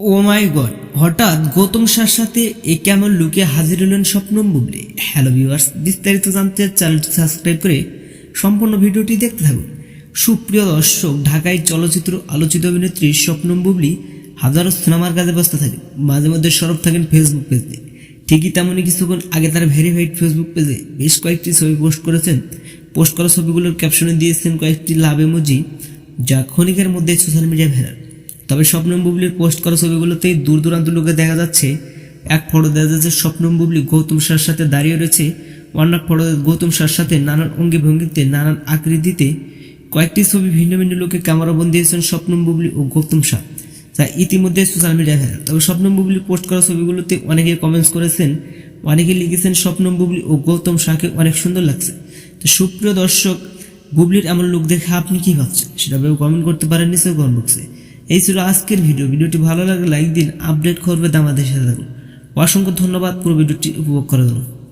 ও মাই god, হঠাৎ গৌতম শাহর সাথে এ কেমন লুকে হাজির হলেন স্বপ্নম বুবলি। হ্যালো ভিউয়ার্স, বিস্তারিত জানতে চ্যানেলটি সাবস্ক্রাইব করে সম্পূর্ণ ভিডিওটি দেখতে থাকুন। সুপ্রিয় দর্শক, ঢাকায় চলচ্চিত্র আলোচিত অভিনেত্রী স্বপ্নম বুবলি হাজারো সিনেমার কাজে ব্যস্ত থাকে। মাঝে মধ্যে সরব থাকেন ফেসবুক পেজে ঠিকই তেমনই কিছুক্ষণ আগে তার ভেরিফাইড ফেসবুক পেজে বেশ কয়েকটি ছবি পোস্ট করেছেন। পোস্ট করা ছবিগুলোর ক্যাপশনে দিয়েছেন কয়েকটি লাভ এমোজি যা ক্ষণিকের মধ্যে সোশ্যাল মিডিয়ায় ভাইরাল তবে স্বপ্নম বুবলির পোস্ট করা ছবিগুলোতে দূর দূরান্ত লোকে দেখা যাচ্ছে, এক ফটো দেখা যাচ্ছে স্বপ্নম বুবলি, গৌতম শাহর সাথে দাঁড়িয়ে রয়েছে, অন্য ফটো গৌতম শাহর সাথে নানান অঙ্গি ভঙ্গিতে, নানান আকৃতিতে। কয়েকটি ছবি ভিন্ন ভিন্ন লোকে ক্যামেরা বন্দি হয়েছেন স্বপ্নম বুবলি ও গৌতম শাহ। যা ইতিমধ্যে সোশ্যাল মিডিয়ায় ভাইরাল তবে স্বপ্নম বুবলি পোস্ট করা ছবিগুলোতে অনেকে কমেন্টস করেছেন, অনেকে লিখেছেন স্বপ্নম বুবলি ও গৌতম শাহকে অনেক সুন্দর লাগছে। তো সুপ্রিয় দর্শক, বুবলির এমন লুক দেখে আপনি কি ভাবছেন? সেটা ভেবে কমেন্ট করতে পারেন নিশ্চয় কমেন্ট বক্সে এই ছিল আজকের ভিডিও। ভিডিওটি ভালো লাগলে লাইক দিন, আপডেট করবে আমাদের সাথে থাকুন। অসংখ্য ধন্যবাদ। পুরো ভিডিওটি উপভোগ করার জন্য